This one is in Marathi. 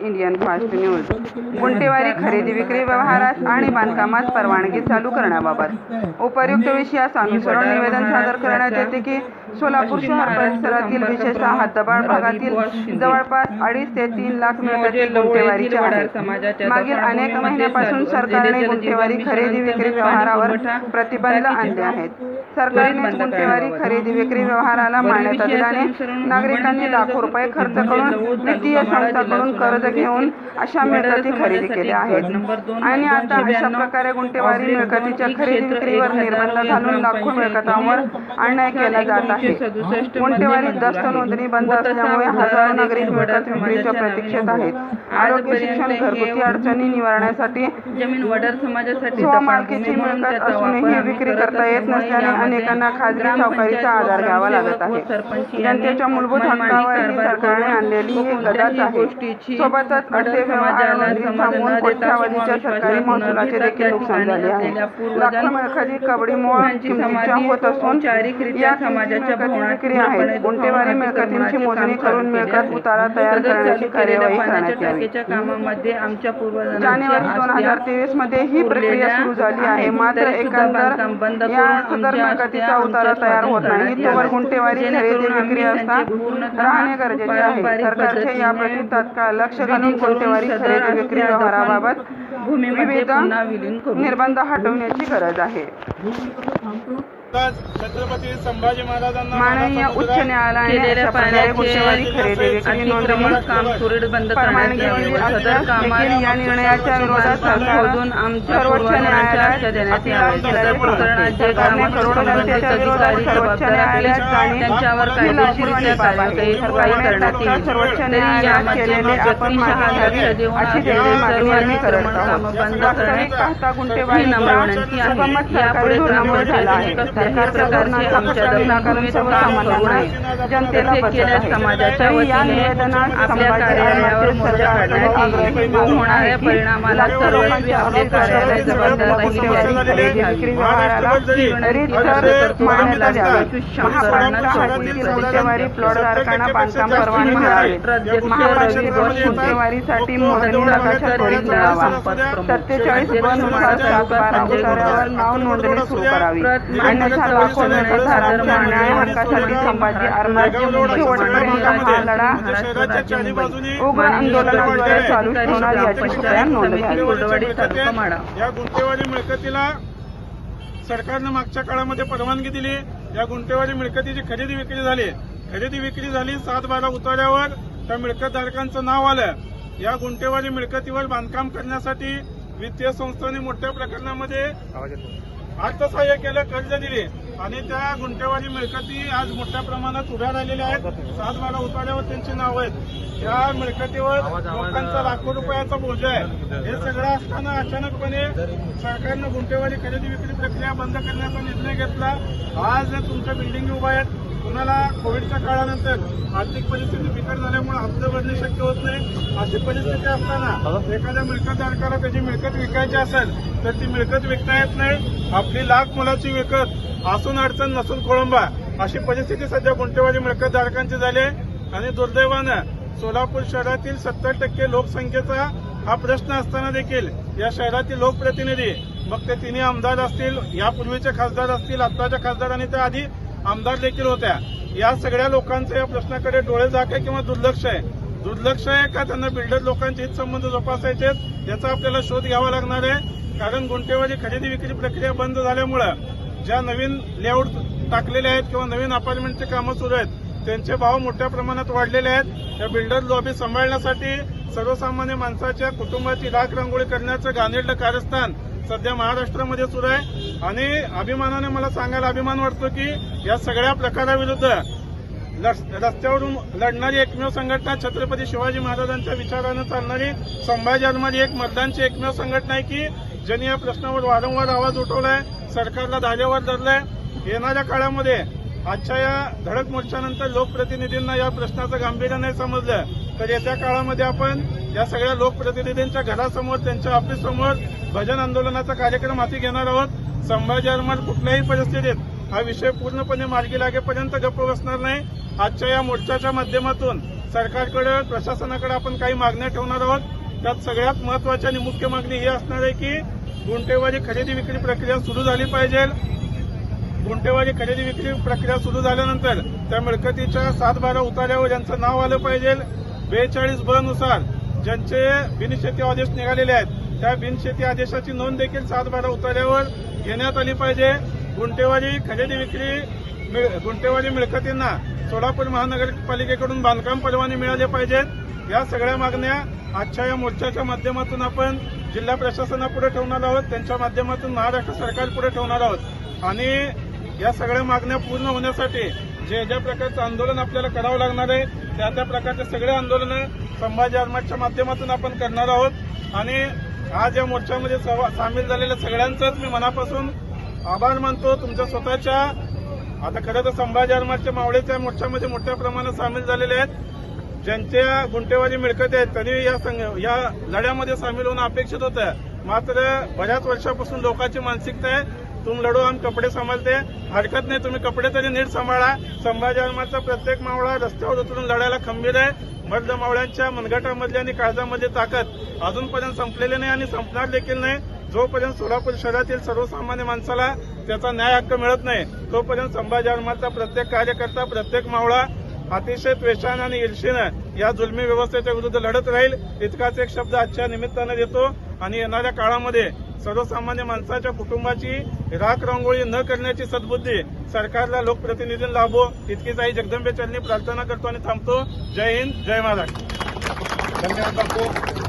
Indian fast news. गुंटेवारी खरेदी विक्री व्यवहारास आणि बांधकामास परवानगी चालू करण्याबाबत. उपर्युक्त विषयास अनुसरून निवेदन सादर करण्यात येते की सोलापूर शहर परिसरातील विशेषतः हद्दबाड भागातील जवळपास अडीच ते तीन लाख मिळकती गुंटेवारीचे मागील अनेक महिन्यापासून सरकारने गुंटेवारी खरेदी विक्री व्यवहारावर प्रतिबंध आणले आहेत. सरकारने गुंटेवारी खरेदी विक्री व्यवहाराला मान्यता दिल्याने नागरिकांनी लाखो रुपये खर्च करून वित्तीय संस्थांकडून कर्ज घेऊन अशा मिळकती खरेदी केल्या आहेत आणि आता अशा प्रकारे गुंटेवारी मिळकतीच्या खरेदी विक्रीवर निर्बंध घालून लाखो मिळकतांवर अन्याय केला जात आहे. गुंटेवारी दस्त नोंदणी बंद असल्यामुळे हजारो नागरिक मिळकत विक्रीच्या प्रतीक्षेत आहेत. आरोग्य शिक्षण घरगुती अडचणी निवारण्यासाठी जमीन वडार समाजासाठी स्वमालकीची मिळकत असूनही विक्री करता येत नसल्याने अनेकांना खाजगी सावकारीचा आधार घ्यावा लागत आहे. जनतेच्या मूलभूत हक्कावर सरकारने आणलेली ही गदाच आहे. सोबतच थांबवून कोट्यावधीच्या सरकारी महसुलाचे देखील नुकसान झाले आहे. किमतीच्या होत असून या विक्री आहेत गुंटेवारी मिळकतींची मोजणी करून मिळकत उतारा तयार करण्याची कार्यवाही करण्यात कामामध्ये आमच्या जानेवारी दोन हजार तेवीसमध्ये ही प्रक्रिया सुरू झाली आहे. मात्र एकंदर या सदर मिळकतीचा उतारा तयार होत नाही. तोवर गुंटेवारी खरेदी विक्री असता राहणे गरजेचे आहे. सरकारचे याप्रती तात्काळ लक्ष घालून गुंटेवारी खरेदी विक्री व्यवहाराबाबत विविध निर्बंध हटवण्याची गरज आहे. छत्रपती संभाजी महाराजांना माननीय उच्च न्यायालयाने अशा प्रकारे गुंटेवारी खरेदी विक्री नोंदणी काम सुरळीत बंद करण्यात यावी. व सदर देखील या निर्णयाच्या विरोधात शोधून आमच्या सर्वोच्च पूर्वजांच्या आशा देण्यात यावी. सदर प्रकरणात जे ग्रामस्थ अधिकारी जबाबदार असतील त्यांच्यावर कायदेशीररित्या कार्यवाही करण्यात येईल सर्वोच्च तरी केलेले आपण व्यक्तिशः लक्ष देऊन मागणी सर्व अतिक्रमण कामं बंद करणे ही नम्र विनंती. आहे यापुढे ग्रामपंचायतीने सरकारच्या प्रकारचे आमच्या सर्वसामान्यांना काम करू जनतेला केल्यास समाजाच्या वतीने आपल्या कार्यालयावर मोर्चा काढण्यात येईल होणाऱ्या परिणामाला लाखो सर्व लोकांचे आपले आरोग्य कार्यालय जबाबदार प्लॉटधारकांना बांधकाम परवाने मिळावे महापालिकेवर गुंटेवारीसाठी मोजणी नकाशा त्वरित मिळावा सत्तेचाळीसनुसार सात बारा नाव नोंदणी सुरू करावी. अन्यथा लाखो निर्णयधारांच्या न्याय हक्कासाठी संभाजी आरमार शेवटपर्यंत हा लढा शहराच्या चारी बाजूनी उग्र आंदोलनाद्वारे चालू ठेवणार याची कृपया नोंद घ्यावी कोरडवाडी तालुका माडा या मिळकतीला सरकारनं मागच्या काळामध्ये परवानगी दिली. या गुंटेवारी मिळकतीची खरेदी विक्री झाली. खरेदी विक्री झाली सात बारा उतार्यावर त्या मिळकतधारकांचं नाव आलं. या गुंटेवारी मिळकतीवर बांधकाम करण्यासाठी वित्तीय संस्थांनी मोठ्या प्रकरणामध्ये अर्थसहाय्य केलं कर्ज दिले. आणि त्या गुंटेवारी मिळकती आज मोठ्या प्रमाणात उभ्या राहिलेल्या आहेत. सात बारा उतार्यावर त्यांची नावं आहेत. या मिळकतीवर लोकांचा लाखो रुपयाचा बोज आहे. हे सगळं असताना अचानकपणे सरकारनं गुंटेवारी खरेदी विक्री प्रक्रिया बंद करण्याचा निर्णय घेतला. आज तुमच्या बिल्डिंगी उभ्या आहेत. कुणाला कोविडच्या काळानंतर आर्थिक परिस्थिती बिकट झाल्यामुळे हप्ते भरणे शक्य होत नाही. अशी परिस्थिती असताना एखाद्या मिळकतधारकाला त्याची मिळकत विकायची असेल तर ती मिळकत विकता येत नाही. आपली लाख मुलाची विकत असून अडचण नसून कोळंबा अशी परिस्थिती सध्या गुंटेवारी मिळकतधारकांची झाली आहे. आणि दुर्दैवानं सोलापूर शहरातील सत्तर टक्के लोकसंख्येचा हा प्रश्न असताना देखील या शहरातील लोकप्रतिनिधी मग ते तिन्ही आमदार असतील यापूर्वीचे खासदार असतील आत्ताच्या खासदार आणि त्या आधी आमदार देखील होत्या. या सगळ्या लोकांचं या प्रश्नाकडे डोळे झाके किंवा दुर्लक्ष आहे? दुर्लक्ष आहे का त्यांना बिल्डर लोकांचे हितसंबंध जोपासायचे आहेत याचा आपल्याला शोध घ्यावा लागणार आहे. कारण गुंटेवारी खरेदी विक्री प्रक्रिया बंद झाल्यामुळं ज्या नवीन लेआउट टाकलेले आहेत किंवा नवीन अपार्टमेंटचे कामं सुरू आहेत त्यांचे भाव मोठ्या प्रमाणात वाढलेले आहेत. या बिल्डर लॉबी सांभाळण्यासाठी सर्वसामान्य माणसाच्या कुटुंबाची राख रांगोळी करण्याचं घाणेरडं कारस्थान सध्या महाराष्ट्रामध्ये सुरू आहे. आणि अभिमानाने मला सांगायला अभिमान वाटतो की या सगळ्या प्रकाराविरुद्ध रस्त्यावरून लढणारी एकमेव संघटना छत्रपती शिवाजी महाराजांच्या विचारानं चालणारी संभाजी आरमारी एक मतदानची एकमेव संघटना आहे की ज्यांनी या प्रश्नावर वारंवार आवाज उठवलाय सरकारला धारेवर धरलाय. येणाऱ्या काळामध्ये आजच्या या धडक मोर्चानंतर लोकप्रतिनिधींना या प्रश्नाचं गांभीर्य नाही समजलं तर येत्या काळामध्ये आपण या सगळ्या लोकप्रतिनिधींच्या घरासमोर त्यांच्या ऑफिससमोर भजन आंदोलनाचा कार्यक्रम हाती घेणार आहोत. संभाजी आरमार कुठल्याही परिस्थितीत हा विषय पूर्णपणे मार्गी लागेपर्यंत गप्प बसणार नाही. आजच्या या मोर्चाच्या माध्यमातून सरकारकडे प्रशासनाकडे आपण काही मागण्या ठेवणार आहोत. त्यात सगळ्यात महत्वाची आणि मुख्य मागणी ही असणार आहे की गुंठेवारी खरेदी विक्री प्रक्रिया सुरू झाली पाहिजे. गुंटेवारी खरेदी विक्री प्रक्रिया सुरू झाल्यानंतर त्या मिळकतीच्या सात बारा उतार्यावर यांचं नाव आलं पाहिजे. बेचाळीस ब नुसार ज्यांचे बिनशेती आदेश निघालेले आहेत त्या बिनशेती आदेशाची नोंद देखील सात बारा उतार्यावर घेण्यात आली पाहिजे. गुंटेवारी खरेदी विक्री मिळ- मिळकतींना सोलापूर महानगरपालिकेकडून बांधकाम परवाने मिळाले पाहिजेत. या सगळ्या मागण्या आजच्या या मोर्चाच्या माध्यमातून आपण जिल्हा प्रशासनापुढे ठेवणार आहोत त्यांच्या माध्यमातून महाराष्ट्र सरकारपुढे ठेवणार आहोत. आणि या सगळ्या मागण्या पूर्ण होण्यासाठी जे ज्या प्रकारचं आंदोलन आपल्याला करावं लागणार आहे त्या त्या प्रकारचे सगळे आंदोलनं संभाजी आरमाच्या माध्यमातून आपण करणार आहोत. आणि आज या मोर्चामध्ये सामील झालेल्या सगळ्यांचंच मी मनापासून आभार मानतो. तुमच्या स्वतःच्या आता खरं तर संभाजी आरमाच्या मावळेच्या मोर्चामध्ये मोठ्या प्रमाणात सामील झालेले आहेत. ज्यांच्या गुंटेवारी मिळकत आहेत त्यांनी या संघ या लढ्यामध्ये सामील होणं अपेक्षित होतं. मात्र बऱ्याच वर्षापासून लोकांची मानसिकता आहे. तुम लढो आम कपडे सांभाळते हरकत नाही तुम्ही कपडे तरी नीट सांभाळा संभाजी आरमाटचा प्रत्येक मावळा रस्त्यावर उतरून लढायला खंबीर आहे. मर्द मावळ्यांच्या मनगटामधली आणि काळजामधली ताकद अजूनपर्यंत संपलेली नाही आणि संपणार देखील नाही. जोपर्यंत सोलापूर शहरातील सर्वसामान्य माणसाला त्याचा न्याय हक्क मिळत नाही तोपर्यंत संभाजी आरमाटचा प्रत्येक कार्यकर्ता प्रत्येक मावळा अतिशय त्वेषानं आणि ईर्षेनं या जुलमी व्यवस्थेच्या विरुद्ध लढत राहील इतकाच एक शब्द आजच्या निमित्तानं देतो. आणि येणाऱ्या काळामध्ये सर्वसामान्य माणसाच्या कुटुंबाची राख रांगोळी न करण्याची सद्बुद्धी सरकारला लोकप्रतिनिधींना लाभो इतकीच आई जगदंबेचरणी प्रार्थना करतो आणि थांबतो. जय हिंद जय महाराष्ट्र. धन्यवाद